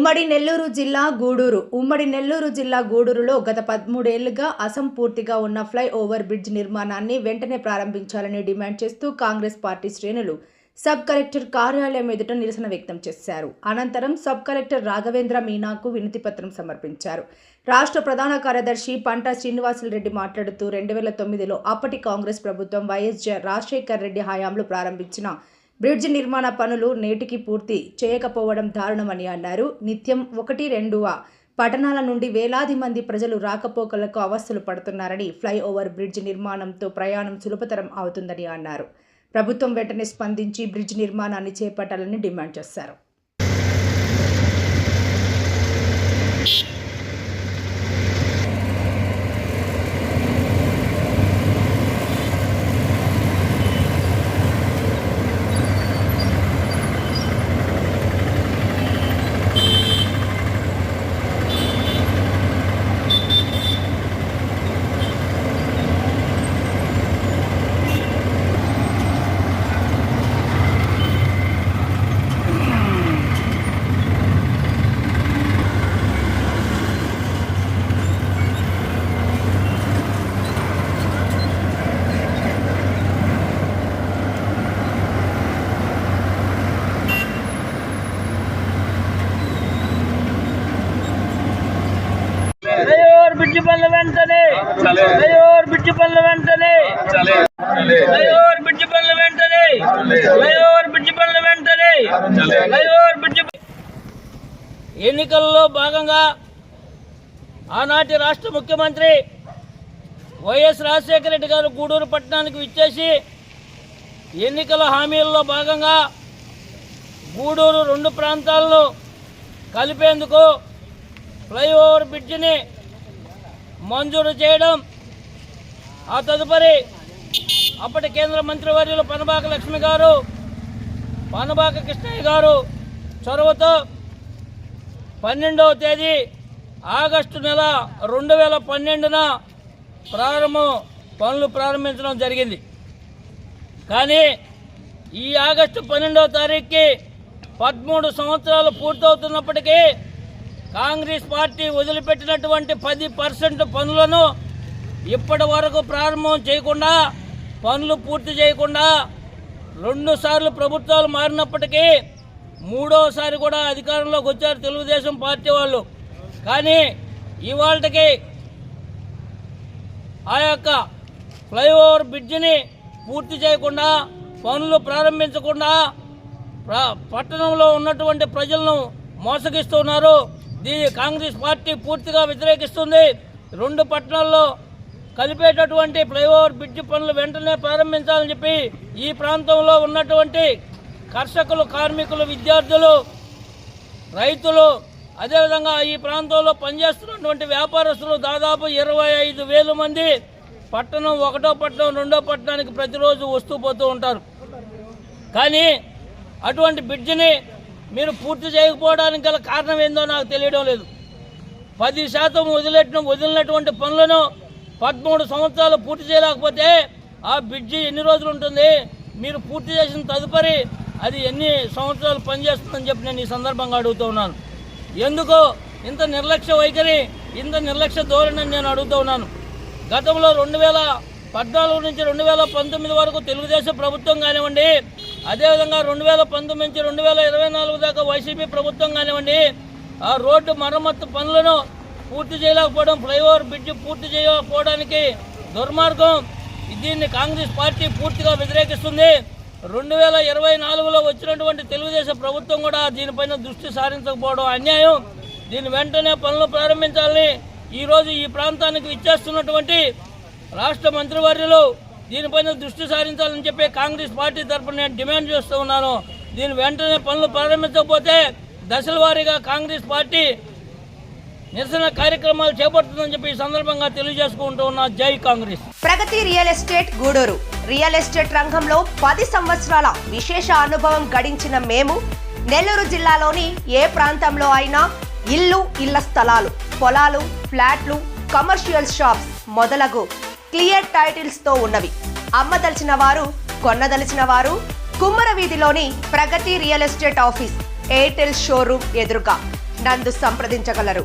ఉమ్మడి నెల్లూరు జిల్లా గూడూరు. ఉమ్మడి నెల్లూరు జిల్లా గూడూరులో గత పదమూడేళ్ళుగా అసంపూర్తిగా ఉన్న ఫ్లై ఓవర్ బ్రిడ్జ్ నిర్మాణాన్ని వెంటనే ప్రారంభించాలని డిమాండ్ చేస్తూ కాంగ్రెస్ పార్టీ శ్రేణులు సబ్ కలెక్టర్ కార్యాలయం ఎదుట నిరసన వ్యక్తం చేశారు. అనంతరం సబ్ కలెక్టర్ రాఘవేంద్ర మీనాకు వినతిపత్రం సమర్పించారు. రాష్ట్ర ప్రధాన కార్యదర్శి పంటా శ్రీనివాసులరెడ్డి మాట్లాడుతూ రెండు వేల తొమ్మిదిలో అప్పటి కాంగ్రెస్ ప్రభుత్వం వైఎస్ రాజశేఖర్ రెడ్డి హయాంలో ప్రారంభించిన బ్రిడ్జ్ నిర్మాణ పనులు నేటికి పూర్తి చేయకపోవడం దారుణమని అన్నారు. నిత్యం ఒకటి రెండువ పట్టణాల నుండి వేలాది మంది ప్రజలు రాకపోకలకు అవస్థలు పడుతున్నారని ఫ్లైఓవర్ బ్రిడ్జ్ నిర్మాణంతో ప్రయాణం సులభతరం అవుతుందని అన్నారు. ప్రభుత్వం వెంటనే స్పందించి బ్రిడ్జ్ నిర్మాణాన్ని చేపట్టాలని డిమాండ్ చేశారు ఫ్లైఓవర్ బ్రిడ్జి పనుల వెంటనే ఫ్లైఓవర్ బ్రిడ్జి పనుల వెంటనే. ఫ్లైఓవర్ బ్రిడ్జి పనుల వెంటనే. ఫ్లైఓవర్ బ్రిడ్జి పనుల వెంటనే. ఫ్లైఓవర్ బ్రిడ్జి ఎన్నికల్లో భాగంగా ఆనాటి రాష్ట్ర ముఖ్యమంత్రి వైఎస్ రాజశేఖర రెడ్డి గారు గూడూరు పట్టణానికి విచ్చేసి ఎన్నికల హామీల్లో భాగంగా గూడూరు రెండు ప్రాంతాలను కలిపేందుకు ఫ్లైఓవర్ బ్రిడ్జిని మంజూరు చేయడం ఆ తదుపరి అప్పటి కేంద్ర మంత్రివర్యులు పనబాక లక్ష్మి గారు పనబాక కృష్ణయ్య గారు చొరవతో పన్నెండవ తేదీ ఆగస్టు నెల రెండు వేల పన్నెండున ప్రారంభం పనులు ప్రారంభించడం జరిగింది. కానీ ఈ ఆగస్టు పన్నెండవ తారీఖుకి పదమూడు సంవత్సరాలు పూర్తవుతున్నప్పటికీ కాంగ్రెస్ పార్టీ వదిలిపెట్టినటువంటి పది పర్సెంట్ పనులను ఇప్పటి వరకు ప్రారంభం చేయకుండా పనులు పూర్తి చేయకుండా రెండు సార్లు ప్రభుత్వాలు మారినప్పటికీ మూడోసారి కూడా అధికారంలోకి వచ్చారు తెలుగుదేశం పార్టీ వాళ్ళు. కానీ ఇవాళకి ఆ యొక్క ఫ్లైఓవర్ బ్రిడ్జిని పూర్తి చేయకుండా పనులు ప్రారంభించకుండా పట్టణంలో ఉన్నటువంటి ప్రజలను మోసగిస్తున్నారు. దీన్ని కాంగ్రెస్ పార్టీ పూర్తిగా వ్యతిరేకిస్తుంది. రెండు పట్టణాల్లో కలిపేటటువంటి ఫ్లైఓవర్ బ్రిడ్జి పనులు వెంటనే ప్రారంభించాలని చెప్పి ఈ ప్రాంతంలో ఉన్నటువంటి కర్షకులు కార్మికులు విద్యార్థులు రైతులు అదేవిధంగా ఈ ప్రాంతంలో పనిచేస్తున్నటువంటి వ్యాపారస్తులు దాదాపు ఇరవై ఐదు వేల మంది పట్టణం ఒకటో పట్టణం రెండో పట్టణానికి ప్రతిరోజు వస్తూ పోతూ ఉంటారు. కానీ అటువంటి బ్రిడ్జిని మీరు పూర్తి చేయకపోవడానికి గల కారణం ఏందో నాకు తెలియడం లేదు. పది శాతం వదిలేట వదిలినటువంటి పనులను పదమూడు సంవత్సరాలు పూర్తి చేయలేకపోతే ఆ బ్రిడ్జి ఎన్ని రోజులు ఉంటుంది? మీరు పూర్తి చేసిన తదుపరి అది ఎన్ని సంవత్సరాలు పనిచేస్తుందని చెప్పి నేను ఈ సందర్భంగా అడుగుతూ ఉన్నాను. ఎందుకు ఇంత నిర్లక్ష్య వైఖరి ఇంత నిర్లక్ష్య ధోరణి నేను అడుగుతూ ఉన్నాను. గతంలో రెండు వేల పద్నాలుగు నుంచి రెండు వేల పంతొమ్మిది వరకు తెలుగుదేశం ప్రభుత్వం కానివ్వండి అదేవిధంగా రెండు వేల పంతొమ్మిది నుంచి రెండు వేల ఇరవై నాలుగు దాకా వైసీపీ ప్రభుత్వం కానివ్వండి ఆ రోడ్డు మరమ్మత్తు పనులను పూర్తి చేయలేకపోవడం ఫ్లైఓవర్ బ్రిడ్జ్ పూర్తి చేయకపోవడానికి దుర్మార్గం. దీన్ని కాంగ్రెస్ పార్టీ పూర్తిగా వ్యతిరేకిస్తుంది. రెండు వేల ఇరవై నాలుగులో వచ్చినటువంటి తెలుగుదేశం ప్రభుత్వం కూడా దీనిపైన దృష్టి సారించకపోవడం అన్యాయం. దీని వెంటనే పనులు ప్రారంభించాలని ఈరోజు ఈ ప్రాంతానికి ఇచ్చేస్తున్నటువంటి రాష్ట్ర మంత్రివర్యులు దీనిపైన దృష్టి సారించాలని చెప్పి కాంగ్రెస్ పార్టీ తరఫున నేను డిమాండ్ చేస్తూ ఉన్నాను. దీని వెంటనే పనులు ప్రారంభించకపోతే దశల వారీగా కాంగ్రెస్ పార్టీ నిరసన కార్యక్రమాలు చేపడుతుందని చెప్పి ఈ సందర్భంగా తెలియజేసుకుంటూ ఉన్న Jai Congress. Pragati real estate Gudur. Real estate రంగంలో పది సంవత్సరాల విశేష అనుభవం గడించిన మేము నెల్లూరు జిల్లాలోని ఏ ప్రాంతంలో అయినా ఇల్లు ఇళ్ళ స్థలాలు పొలాలు ఫ్లాట్లు కమర్షియల్ షాప్స్ మొదలగు క్లియర్ టైటిల్స్తో ఉన్నవి అమ్మదలిచిన వారు కొన్నదలిచిన వారు కుమ్మర వీధిలోని Pragati real estate office Airtel showroom ఎదురుగా నందు సంప్రదించగలరు.